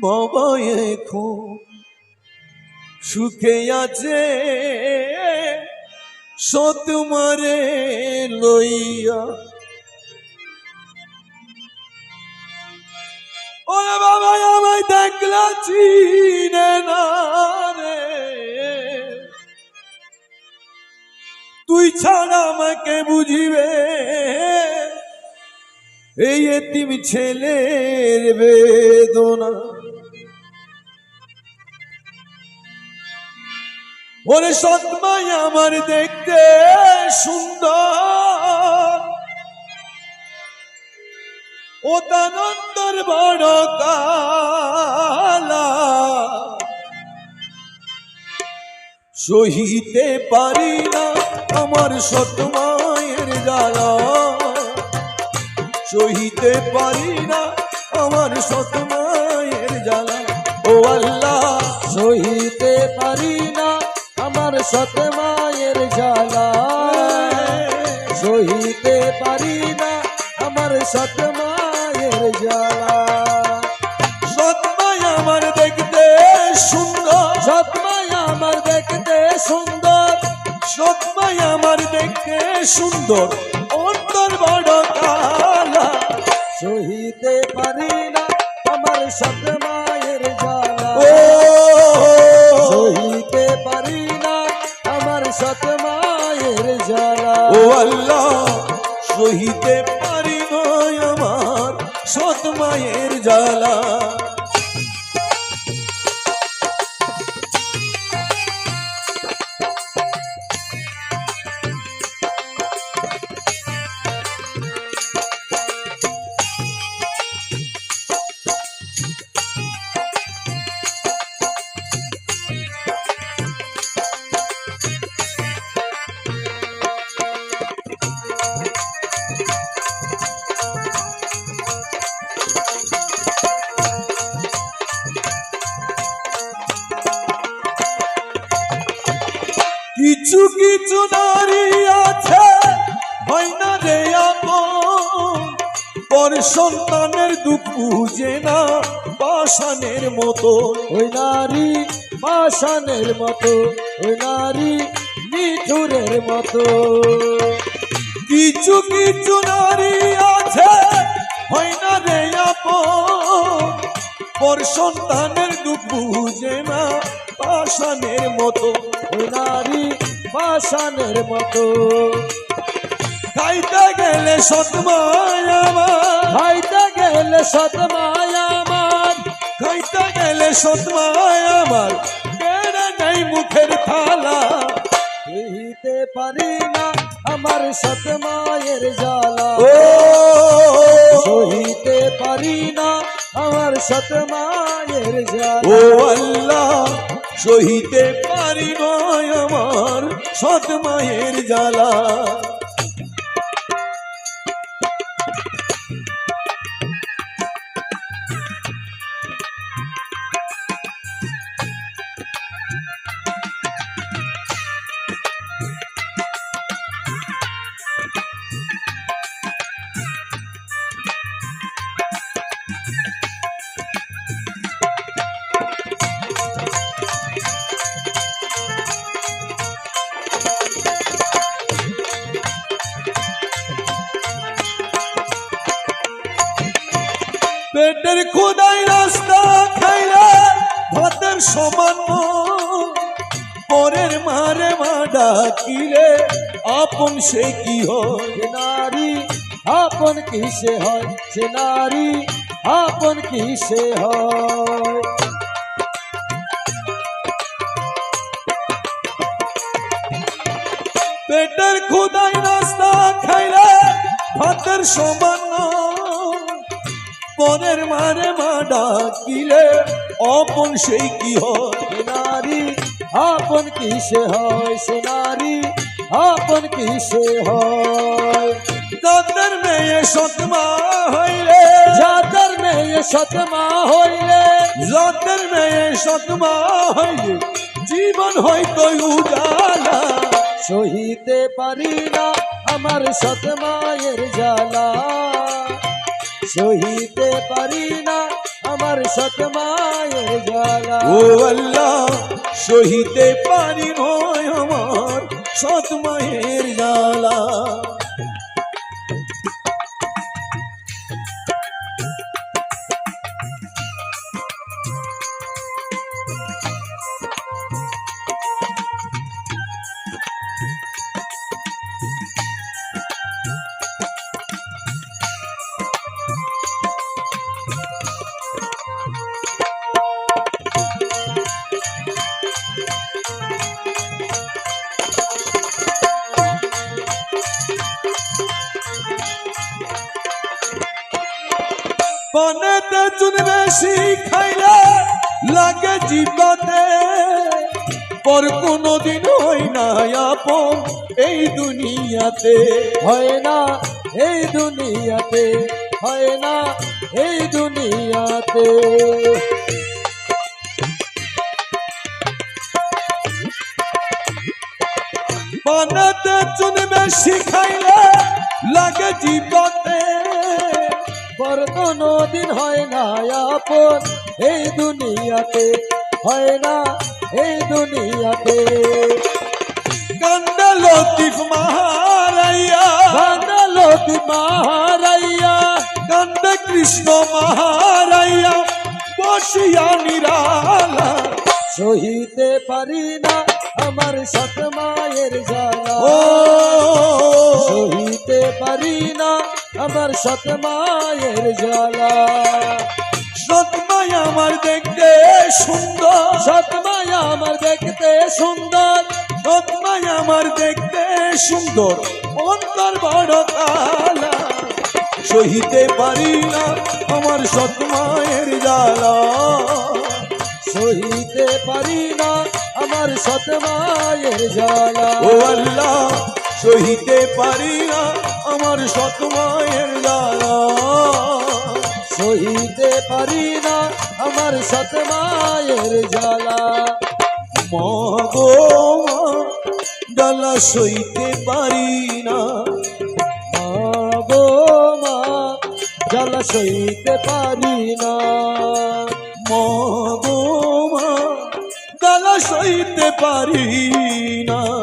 বাবা এখন সুখে আছে সত মারে লইয়া। ওরে বাবা আমায় দেখলা চিনে না রে। তুই ছাড়া আমাকে বুঝিবে এই এতিম ছেলের বেদনা। ওরে সৎমাই আমার দেখতে সুন্দর। ও তানন্দর বড় কালা। সহিতে পারি না আমার সৎমায়ের জ্বালা। সহিতে পারি না আমার সৎমায়ের জ্বালা। ও আল্লাহ সহিতে পারি না আমার সত মায়ের জ্বালা। সহিতে পারি না আমার সত মায়ের জ্বালা। আমার দেখতে সুন্দর। সত আমার দেখতে সুন্দর। আমার সুন্দর। সহিতে পারি না আমার সব মায়ের জ্বালা। ও! সহিতে পারি না আমার সত মায়ের জ্বালা। ও আল্লাহ সহিতে পারি নয় আমার সৎ মায়ের জ্বালা। সন্তানের দুঃখ বুঝে না পাষাণের মতো। ওই নারী পাষাণের মতো, ওই নারী মিঠুরের মতো। কিছু কিছু নারী আছে, হয় না রে পর সন্তানের দুঃখ বুঝে না পাষাণের মতো, ওই নারী পাষাণের মতো। খাইতে গেলে সৎমায় আমার। খাইতে গেলে সতমায় আমার। খাইতে গেলে সৎমায় আমার। কেড়ে নেই মুখের থালা। সহিতে পারি না আমার সতমায়ের জ্বালা। ও! সহিতে পারি না আমার সতমায়ের জ্বালা। ও আল্লাহ! সহিতে পারি নয় আমার সৎ মায়ের জ্বালা। পেটের খোদাই রাস্তা খাইলে ভাতের সমান মন। পরের মারে মা ডাকিলে, আপন সে কি হয় নারী আপন কিসে হয় সে নারী আপন কিসে হয় পেটের খোদাই রাস্তা খাইলে, ভাতের সমান নয়। পরের মারে মা ডাকিলে অপন সেই কি হয় নারী? আপন কিসে হয় সে নারী? আপন কিসে হয়? তাদের মেয়ে সৎমা হইলে, যাদের মেয়ে সতমা হইলে, যাদের মেয়ে সৎমা হইলে জীবন হয়তো উজালা। সহিতে পারি না আমার সতমায়ের জ্বালা। সহিতে পারি না আমার সত মায়ের জ্বালা। ও আল্লাহ, সহিতে পারি নয় আমার সৎ মায়ের জ্বালা। পানেতে চুন বেশি খাইলে লাগে জীবাতে পর কোনদিন হয় না আপন এই দুনিয়াতে। হয় না এই দুনিয়াতে। হয় না এই দুনিয়াতে। পানেতে চুন বেশি খাইলে লাগে জীবাতে পর কোনো দিন হয় না আপন। এই দুনিয়াতে হয় না এই দুনিয়াতে। কান্দা লতিফ মাহারাইয়া বাংলো মারাইয়া কান্দা কৃষ্ণ মাহারাইয়া বসিয়া নিরালা। সহিতে পারি না আমার সত মায়ের জ্বালা সহিতে পারি না আমার সত মায়ের জ্বালা। সৎমাই আমার দেখতে সুন্দর। সত মায়া আমার দেখতে সুন্দর। সৎমাই আমার দেখতে সুন্দর। অন্তর বড় কালা সহিতে পারি না আমার সৎমায়ের জ্বালা। সহিতে পারি না আমার সত মায়ের জ্বালা। ও আল্লাহ, সহিতে পারি না আমার সৎমায়ের জ্বালা সহিতে পারি না আমার সত মায়ের জ্বালা। মগো ডালা সইতে পারি না। মা গো মা, জ্বালা সইতে পারি না। মগো ডালা সইতে পারি না।